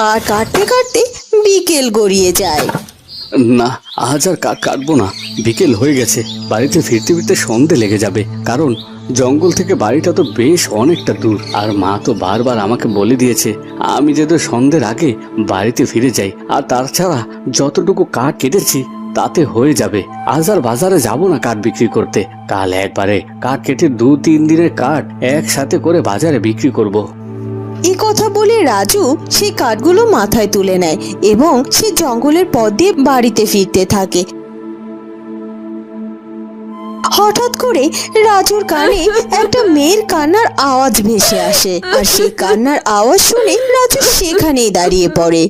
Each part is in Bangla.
আর কাটতে কাটতে বিকেল গড়িয়ে যায়। না, আজ আর কাঠ কাটবো না। বিকেল হয়ে গেছে। বাড়িতে ফিরতে ফিরতে সন্ধে লেগে যাবে। কারণ জঙ্গল থেকে বাড়িটা তো বেশ অনেকটা দূর। আর মা তো বারবার আমাকে বলে দিয়েছে, আমি যেন সন্ধ্যের আগে বাড়িতে ফিরে যাই। আর তাছাড়া যতটুকু কাঠ কেটেছি, তাতে হয়ে যাবে। আজ আর বাজারে যাব না কাঠ বিক্রি করতে। কাল একবারে কাঠ কেটে দু তিন দিনের কাঠ একসাথে করে বাজারে বিক্রি করব। এ কথা বলে রাজু সেই কাঠগুলো মাথায় তুলে নেয় এবং সে জঙ্গলের পথ দিয়ে বাড়িতে ফিরতে থাকে। হঠাৎ করে রাজুর কানে একটা মেয়ের কান্নার আওয়াজ ভেসে আসে। আর সেই কান্নার আওয়াজ শুনে রাজু সেখানেই দাঁড়িয়ে পড়ে।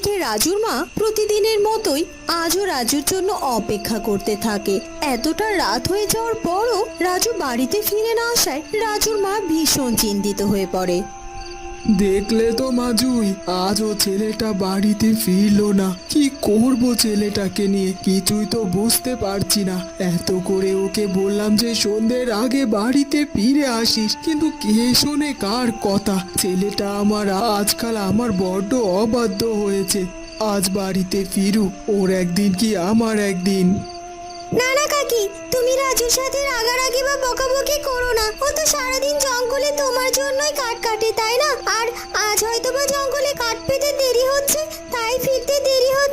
ওদিকে রাজুর মা প্রতিদিনের মতোই আজও রাজুর জন্য অপেক্ষা করতে থাকে। এতটা রাত হয়ে যাওয়ার পরও রাজু বাড়িতে ফিরে না আসায় রাজুর মা ভীষণ চিন্তিত হয়ে পড়ে। দেখলে তো মাজুই, আজও ছেলেটা বাড়িতে ফিরলো না। কি করব ছেলেটাকে নিয়ে? কিছুই তো বুঝতে পারছি না। এত করে ওকে বললাম যে সন্ধ্যের আগে বাড়িতে ফিরে আসিস, কিন্তু কে শোনে কার কথা? ছেলেটা আমার, আজকাল আমার বড্ড অবাধ্য হয়েছে। আজ বাড়িতে ফিরু ওর একদিন কি আমার একদিন? না না কাকি, তুমি রাজুর সাথে রাগারাগি বা বকাবকি করো না। ও তো সারাদিন জঙ্গলে তোমার জন্যই কাঠ কাটে, তাই না? আর আজ হয়তো বা জঙ্গলে কাঠ পেতে দেরি হচ্ছে, তাই ফিরতে দেরি হচ্ছে।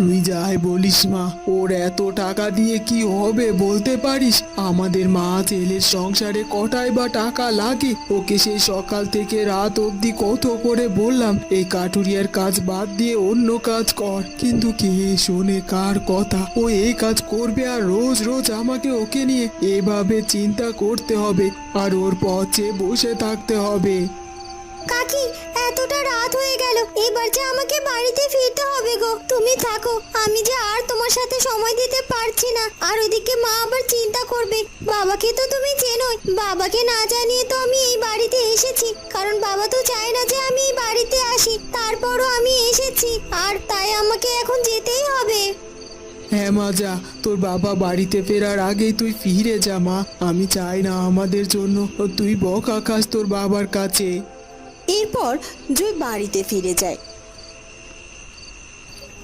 তুই যাই বলিস মা, ওর এত টাকা দিয়ে কি হবে বলতে পারিস? আমাদের মা ছেলের সংসারে কটাই বা টাকা লাগে? ওকে সেই সকাল থেকে রাত অবধি কত করে বললাম, এই কাটুরিয়ার কাজ বাদ দিয়ে অন্য কাজ কর। কিন্তু কে শোনে কার কথা? ও এই কাজ করবে আর রোজ রোজ আমাকে ওকে নিয়ে। এভাবে চিন্তা করতে হবে, আর ওর পথে বসে থাকতে হবে। কাকি, এতটা রাত হয়ে গেল। এবার যে আমাকে বাড়িতে ফিরতে হবে গো। তুমি থাকো, আমি যে আর তোমার সাথে সময় দিতে পারছি না। আর ওইদিকে মা আবার চিন্তা করবে। বাবাকে তো তুমি চেনোই। বাবাকে না জানিয়ে তো আমি এই বাড়িতে এসেছি। কারণ বাবা তো চায় না যে আমি এই বাড়িতে আসি। তারপরও আমি এসেছি। আর তাই আমাকে এখন যেতেই হবে। হ্যাঁ মা, যা। তোর বাবা বাড়িতে ফেরার আগেই তুই ফিরে যা মা। আমি চাই না আমাদের জন্য তুই বক আকাশ তোর বাবার কাছে। এরপর জয় বাড়িতে ফিরে যায়।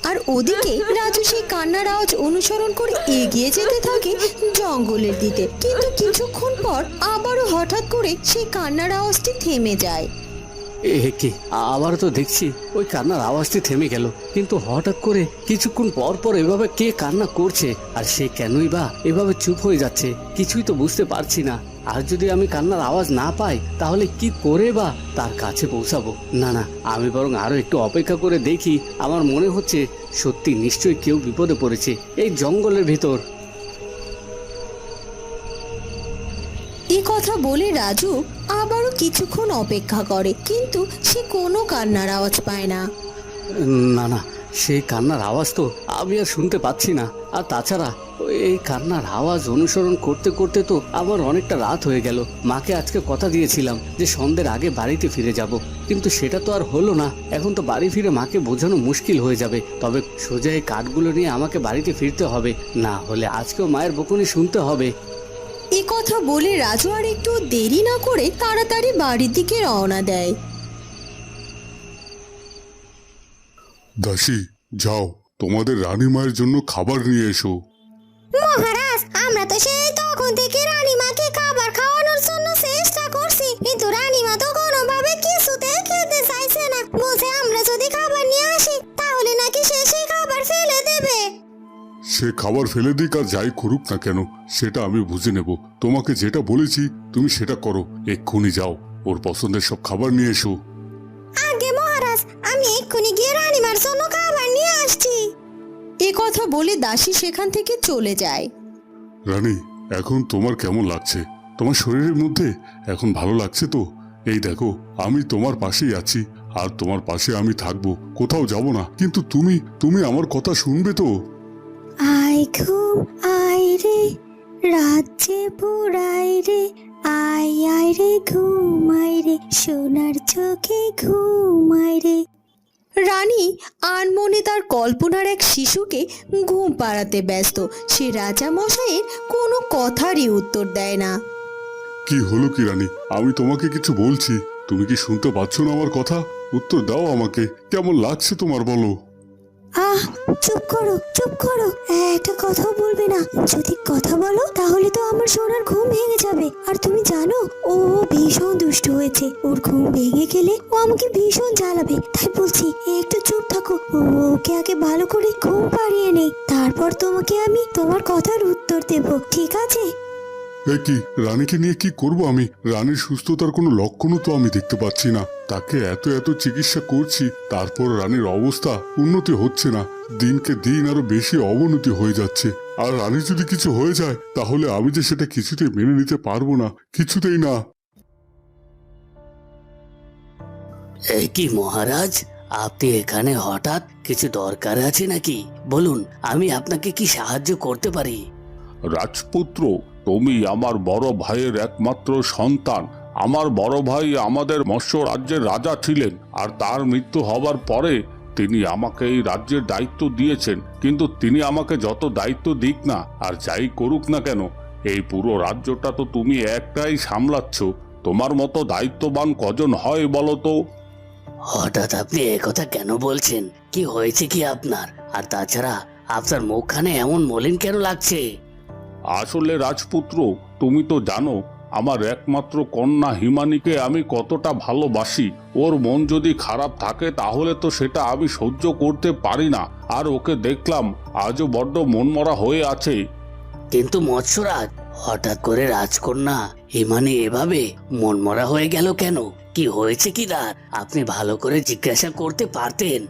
আর ওদিকে রাজু সেই কান্নার আওয়াজ অনুসরণ করে এগিয়ে যেতে থাকে জঙ্গলের দিকে। কিন্তু কিছুক্ষণ পর আবারও হঠাৎ করে সেই কান্নার আওয়াজটি থেমে যায়। এ কি? আবার তো দেখছি ওই কান্নার আওয়াজটি থেমে গেল। কিন্তু হঠাৎ করে কিছুক্ষণ পর পর এভাবে কে কান্না করছে? আর সে কেনই বা এভাবে চুপ হয়ে যাচ্ছে? কিছুই তো বুঝতে পারছি না। আর যদি আমি কান্নার আওয়াজ না পাই তাহলে কি করে বা তার কাছে পৌঁছাবো? না না আমি বরং আরও একটু অপেক্ষা করে দেখি। আমার মনে হচ্ছে সত্যি নিশ্চয়ই কেউ বিপদে পড়েছে এই জঙ্গলের ভিতর। এই কথা বলে রাজু আবারও কিছুক্ষণ অপেক্ষা করে কিন্তু সে কোনো কান্নার আওয়াজ পায় না। না না সেই কান্নার আওয়াজ তো আমি আর শুনতে পাচ্ছি না। আর তাছাড়া এই কান্নার আওয়াজ অনুসরণ করতে করতে তো আমার অনেকটা রাত হয়ে গেল। মাকে আজকে কথা দিয়েছিলাম যে সন্ধ্যের আগে বাড়িতে ফিরে যাব। কিন্তু সেটা তো আর হলো না। এখন তো বাড়ি ফিরে মাকে বোঝানো মুশকিল হয়ে যাবে। তবে সোজা এই কাঠগুলো নিয়ে আমাকে বাড়িতে ফিরতে হবে। না হলে আজকেও মায়ের বকুনি শুনতে হবে। এ কথা বলে রাজু আর একটু দেরি না করে তাড়াতাড়ি বাড়ির দিকে রওনা দেয়। দাসী যাও। তোমাদের রানী মায়ের জন্য খাবার নিয়ে এসো। মহারাজ আমরা তো সেই তখন থেকে রানীমাকে খাবার খাওয়ানোর জন্য চেষ্টা করছি। কিন্তু রানীমা তো কোনোভাবে কিছুতে খেতে চাইছে না। বলছে আমরা যদি খাবার নিয়ে আসি তাহলে নাকি সে সেই খাবার ফেলে দেবে। সে খাবার ফেলে দিক আর যাই করুক না কেন সেটা আমি বুঝে নেব। তোমাকে যেটা বলেছি তুমি সেটা করো। এক্ষুনি যাও ওর পছন্দের সব খাবার নিয়ে এসো। আগে মহারাজ আমি এক্ষুনি গিয়ে রানীমার জন্য খাবার নিয়ে আসছি এ কথা বলে দাসী সেখান থেকে চলে যায়। রানী এখন তোমার কেমন লাগছে? তোমার শরীরের মধ্যে এখন ভালো লাগছে তো? এই দেখো আমি তোমার পাশেই আছি আর তোমার পাশে আমি থাকব কোথাও যাব না। কিন্তু তুমি তুমি আমার কথা শুনবে তো? আয় ঘুম আয় রে রাজ্যে পুরাই রে আয় আয় রে ঘুমাই রে সোনার চোখে ঘুমাই রে। রানী আনমনে তার কল্পনার এক শিশুকে ঘুম পাড়াতে ব্যস্ত। সে রাজা মশাইয়ের কোনো কথারই উত্তর দেয় না। কি হলো কি রানী? আমি তোমাকে কিছু বলছি। তুমি কি শুনতে পাচ্ছ না আমার কথা? উত্তর দাও আমাকে। কেমন লাগছে তোমার বলো। আহ করো, চুপ করো। একটা কথা বলবে না। যদি কথা বলো, তাহলে তো আমার সোনার ঘুম ভেঙে যাবে। আর তুমি জানো, ও ভীষণ দুষ্ট হয়েছে। ওর ঘুম ভেঙে গেলে ও আমাকে ভীষণ জ্বালাবে। তাই বলছি, একটু চুপ থাকো। ওকে আগে ভালো করে ঘুম পাড়িয়ে নেই। তারপর তোমাকে আমি তোমার কথার উত্তর দেব। ঠিক আছে? এ কি রানীকে নিয়ে কি করব আমি? রানীর সুস্থতার কোনো লক্ষণও তো আমি দেখতে পাচ্ছি না। তাকে এত এত চিকিৎসা করছি তারপর রানীর অবস্থা উন্নতি হচ্ছে না। দিনকে দিন আরও বেশি অবনতি হয়ে যাচ্ছে। আর রানীর যদি কিছু হয়ে যায় তাহলে আমি যে সেটা কিছুতেই মেনে নিতে পারব না। কিছুতেই না। কি মহারাজ আপনি এখানে হঠাৎ কিছু দরকার আছে নাকি? বলুন আমি আপনাকে কি সাহায্য করতে পারি? রাজপুত্র তুমি আমার বড় ভাইয়ের একমাত্র সন্তান। আমার বড় ভাই আমাদের মৎস্য রাজ্যের রাজা ছিলেন আর তার মৃত্যু হবার পরে তিনি আমাকে এই রাজ্যের দায়িত্ব দিয়েছেন। কিন্তু তিনি আমাকে যত দায়িত্ব দিক না, আর যাই করুক না কেন, এই পুরো রাজ্যটা তো তুমি একটাই সামলাচ্ছ। তোমার মতো দায়িত্ববান কজন হয় বলো তো? হঠাৎ আপনি একথা কেন বলছেন? কি হয়েছে কি আপনার? আর তাছাড়া আপনার মুখখানে এমন মলিন কেন লাগছে? আসলে রাজপুত্র তুমি তো জানো আমার একমাত্র কন্যা হিমানিকে আমি কতটা ভালোবাসি। ওর মন যদি খারাপ থাকে তাহলে তো সেটা আমি সহ্য করতে পারি না। আর ওকে দেখলাম আজও বড্ড মনমরা হয়ে আছে। কিন্তু মৎস্যরাজ হঠাৎ করে রাজকন্যা হিমানি এভাবে মনমরা হয়ে গেল কেন? কি হয়েছে কি তার আপনি ভালো করে জিজ্ঞাসা করতে পারতেন।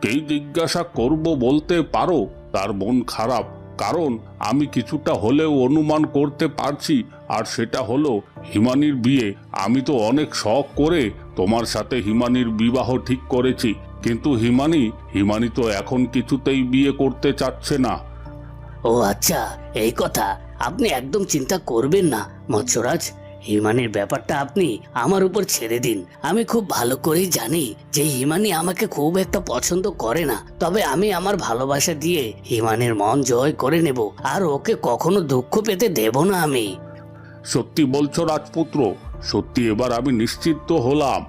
কে জিজ্ঞাসা করব বলতে পারো? তার মন খারাপ। কারণ আমি কিছুটা হলেও অনুমান করতে পারছি, আর সেটা হলো হিমানির বিয়ে। আমি তো অনেক শখ করে তোমার সাথে হিমানির বিবাহ ঠিক করেছি, কিন্তু হিমানি হিমানি তো এখন কিছুতেই বিয়ে করতে চাচ্ছে না। ও আচ্ছা এই কথা। আপনি একদম চিন্তা করবেন না, মৎস্যরাজ। হিমানির ব্যাপারটা আপনি আমার উপর ছেড়ে দিন। আমি খুব ভালো করেই জানি যে হিমানি আমাকে খুব একটা পছন্দ করে না। তবে আমি আমার ভালোবাসা দিয়ে হিমানের মন জয় করে নেব আর ওকে কখনো দুঃখ পেতে দেব না আমি। সত্যি বলছো রাজপুত্র সত্যি এবার আমি নিশ্চিত হলাম।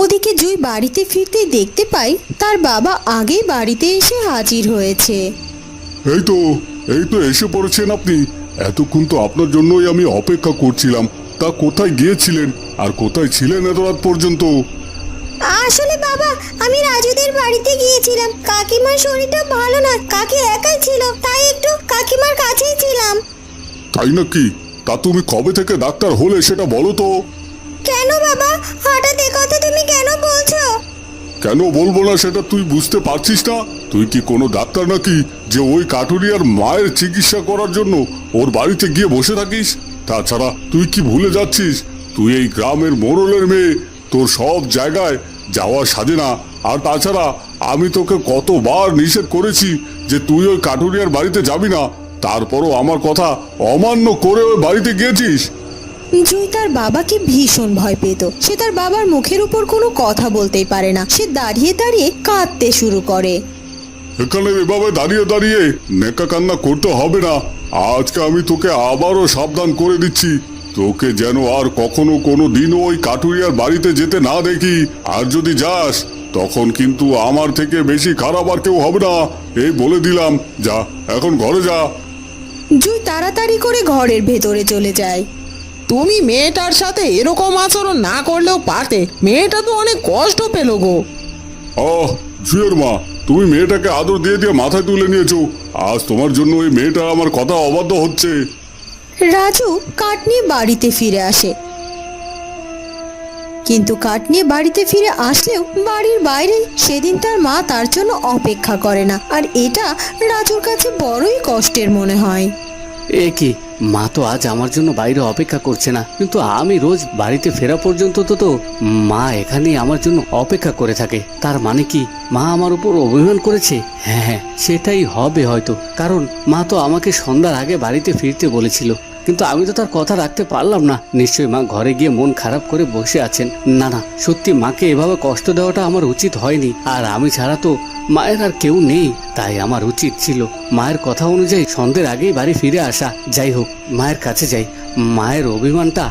ওদিকে জুই বাড়িতে ফিরতে দেখতে পাই তার বাবা আগেই বাড়িতে এসে হাজির হয়েছে। এই তো এই তো এসে পড়েছেন আপনি। এতক্ষণ তো আপনার জন্যই আমি অপেক্ষা করছিলাম। তা কোথায় গিয়েছিলেন? আর কোথায় ছিলেন এত রাত পর্যন্ত? আসলে বাবা আমি রাজুদের বাড়িতে গিয়েছিলাম। কাকিমার শরীরটা ভালো না কাকি একাই ছিল তাই একটু কাকিমার কাছেই ছিলাম। তাই নাকি? তা তুমি কবে থেকে ডাক্তার হলে সেটা বলো তো। কেন বাবা? হঠাৎ কথা তুমি কেন বলছো? কেন বলব না সেটা তুই বুঝতে পারছিস না? তুই কি কোনো ডাক্তার নাকি যে ওই কাটুরিয়ার মায়ের চিকিৎসা করার জন্য ওর বাড়িতে গিয়ে বসে থাকিস? তাছাড়া তুই কি ভুলে যাচ্ছিস? তুই এই গ্রামের মোড়লের মেয়ে, তোর সব জায়গায় যাওয়া সাজে না। আর তাছাড়া আমি তোকে কতবার নিষেধ করেছি যে তুই ওই কাটুরিয়ার বাড়িতে যাবি না। তারপরও আমার কথা অমান্য করে ওই বাড়িতে গিয়েছিস? জুই তার বাবাকে ভীষণ ভয় পেত। সে তার বাবার মুখের উপর কোনো কথা বলতেই পারে না। সে দাঁড়িয়ে দাঁড়িয়ে কাঁদতে শুরু করে। এখানে এভাবে দাঁড়িয়ে দাঁড়িয়ে। নেকা কান্না করতে হবে না। আজকে আমি তোকে আবারও সাবধান করে দিচ্ছি। তোকে যেন আর কখনো কোনো দিনও ওই কাটুরিয়ার বাড়িতে যেতে না দেখি। আর যদি যাস তখন কিন্তু আমার থেকে বেশি খারাপ আর কেউ হবে না। এই বলে দিলাম। যা এখন ঘরে যা। জুই তাড়াতাড়ি করে ঘরের ভেতরে চলে যায়। তুমি মেয়েটার সাথে এরকম আচরণ না করলেও পারতে মেয়েটা তো অনেক কষ্ট পেল গো। জুয়ের মা তুমি মেয়েটাকে আদর দিয়ে দিয়ে মাথায় তুলে নিয়েছো। আজ তোমার জন্য ওই মেয়েটা আমার কথা অবাধ্য হচ্ছে। রাজু কাঠ নিয়ে বাড়িতে ফিরে আসে। কিন্তু কাঠ নিয়ে বাড়িতে ফিরে আসলেও বাড়ির বাইরে সেদিন তার মা তার জন্য অপেক্ষা করে না। আর এটা রাজুর কাছে বড়ই কষ্টের মনে হয়। এ কি? মা তো আজ আমার জন্য বাইরে অপেক্ষা করছে না। কিন্তু আমি রোজ বাড়িতে ফেরা পর্যন্ত তো তো মা এখানেই আমার জন্য অপেক্ষা করে থাকে। তার মানে কি? মা আমার উপর অভিমান করেছে? হ্যাঁ হ্যাঁ সেটাই হবে হয়তো। কারণ মা তো আমাকে সন্ধ্যার আগে বাড়িতে ফিরতে বলেছিল। কিন্তু আমি তো তার কথা রাখতে পারলাম না। নিশ্চয়ই মা ঘরে গিয়ে মন খারাপ করে বসে আছেন। না না, সত্যি মাকে এভাবে কষ্ট দেওয়াটা আমার উচিত হয়নি। আর আমি ছাড়া তো মায়ের আর কেউ নেই। তাই আমার উচিত ছিল মায়ের কথা অনুযায়ী সন্ধ্যের আগেই বাড়ি ফিরে আসা। যাই হোক, মায়ের কাছে যাই। মায়ের অভিমানটা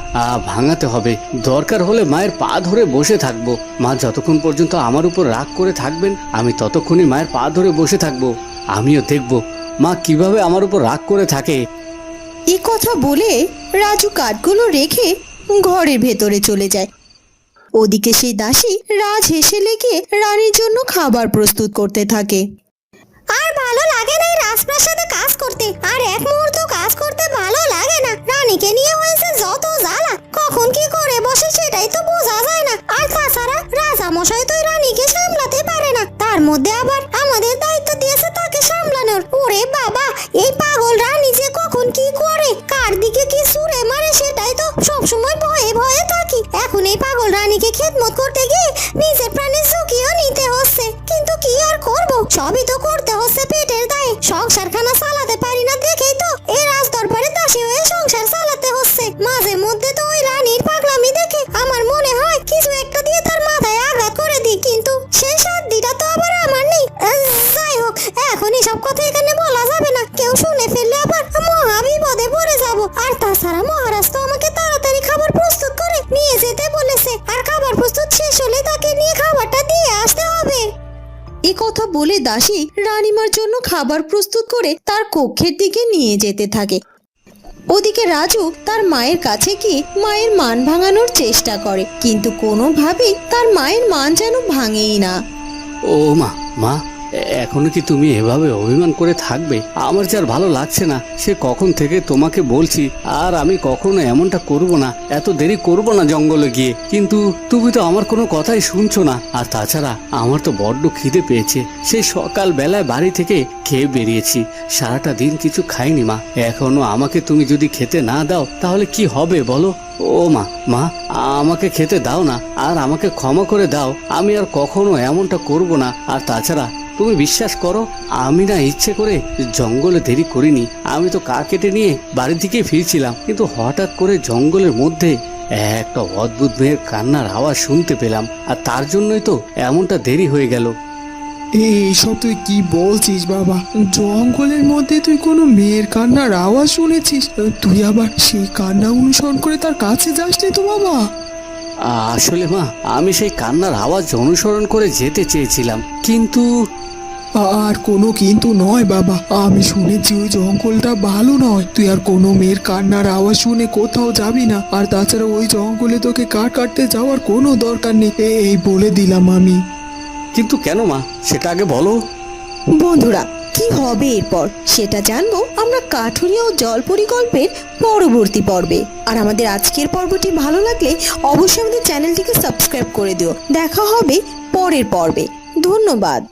ভাঙাতে হবে। দরকার হলে মায়ের পা ধরে বসে থাকব। মা যতক্ষণ পর্যন্ত আমার উপর রাগ করে থাকবেন, আমি ততক্ষণই মায়ের পা ধরে বসে থাকব। আমিও দেখব মা কীভাবে আমার উপর রাগ করে থাকে। এ কথা বলে রাজু কাঠগুলো রেখে ঘরের ভেতরে চলে যায়। ওদিকে সেই দাসী রাজ হেসে লেগে রানীর জন্য খাবার প্রস্তুত করতে থাকে। আর ভালো লাগে না এই রাজপ্রাসাদে কাজ করতে। আর এক মুহূর্ত কাজ করতে ভালো লাগে না। রানীকে নিয়ে হয়েছে যত জ্বালা। কখন কি করে বসে সেটাই তো বোঝা যায় না। আর তাছাড়া রাজা মশাই তো রানীকে সামলাতে পারে না। তার মধ্যে আবার আমাদের দায়িত্ব দিয়েছে তাকে সামলানোর। ওরে বাবা, এই পাগল রানীকে খেদমত করতে গিয়ে নিজের প্রাণের ঝুঁকিও নিতে হচ্ছে। কিন্তু কি আর করব? সবই তো করতে হচ্ছে পেটের দায়ে সংসারখানা চালাতে বলে দাসী রানিমার জন্য খাবার প্রস্তুত করে তার কক্ষের দিকে নিয়ে যেতে থাকে। ওদিকে রাজু তার মায়ের কাছে গিয়ে মায়ের মান ভাঙানোর চেষ্টা করে, কিন্তু কোনোভাবেই তার মায়ের মান যেন ভাঙেই না। ও মা মা এখনও কি তুমি এভাবে অভিমান করে থাকবে? আমার যে আর ভালো লাগছে না, সে কখন থেকে তোমাকে বলছি, আর আমি কখনো এমনটা করব না, এত দেরি করব না জঙ্গলে গিয়ে। কিন্তু তুমি তো আমার কোনো কথাই শুনছো না, আর তাছাড়া আমার তো বড্ড খিদে পেয়েছে। সেই সকাল বেলায় বাড়ি থেকে খেয়ে বেরিয়েছি। সারাটা দিন কিছু খাইনি মা। এখনও আমাকে তুমি যদি খেতে না দাও, তাহলে কি হবে বলো? ও মা মা, আমাকে খেতে দাও না, আর আমাকে ক্ষমা করে দাও। আমি আর কখনো এমনটা করব না, আর তাছাড়া তুমি বিশ্বাস করো আমি না ইচ্ছে করে জঙ্গলে দেরি করিনি। আমি তো কা কেটে নিয়ে বাড়ির দিকে ফিরছিলাম কিন্তু হঠাৎ করে জঙ্গলের মধ্যে একটা অদ্ভুত মেয়ের কান্নার আওয়াজ শুনতে পেলাম আর তার জন্যই তো এমনটা দেরি হয়ে গেল। এইসব তুই কি বলছিস বাবা? জঙ্গলের মধ্যে তুই কোনো মেয়ের কান্নার আওয়াজ শুনেছিস? তুই আবার সেই কান্না অনুসরণ করে তার কাছে যাসনি তো বাবা? আসলে মা আমি সেই কান্নার আওয়াজ অনুসরণ করে যেতে চেয়েছিলাম কিন্তু আর কোনো কিন্তু নয় বাবা। আমি শুনেছি ওই জঙ্গলটা ভালো নয়। তুই আর কোনো মেয়ের কান্নার আওয়াজ শুনে কোথাও যাবি না। আর তাছাড়া ওই জঙ্গলে তোকে কাঠ কাটতে যাওয়ার কোনো দরকার নেই। এই বলে দিলাম আমি। কিন্তু কেন মা? সেটা আগে বলো। বন্ধুরা কি হবে এরপর? সেটা জানব আমরা কাঠুরিয়া ও জল পরিকল্পের পরবর্তী পর্বে। আর আমাদের আজকের পর্বটি ভালো লাগলে অবশ্যই আমাদের চ্যানেলটিকে সাবস্ক্রাইব করে দিও। দেখা হবে পরের পর্বে। ধন্যবাদ।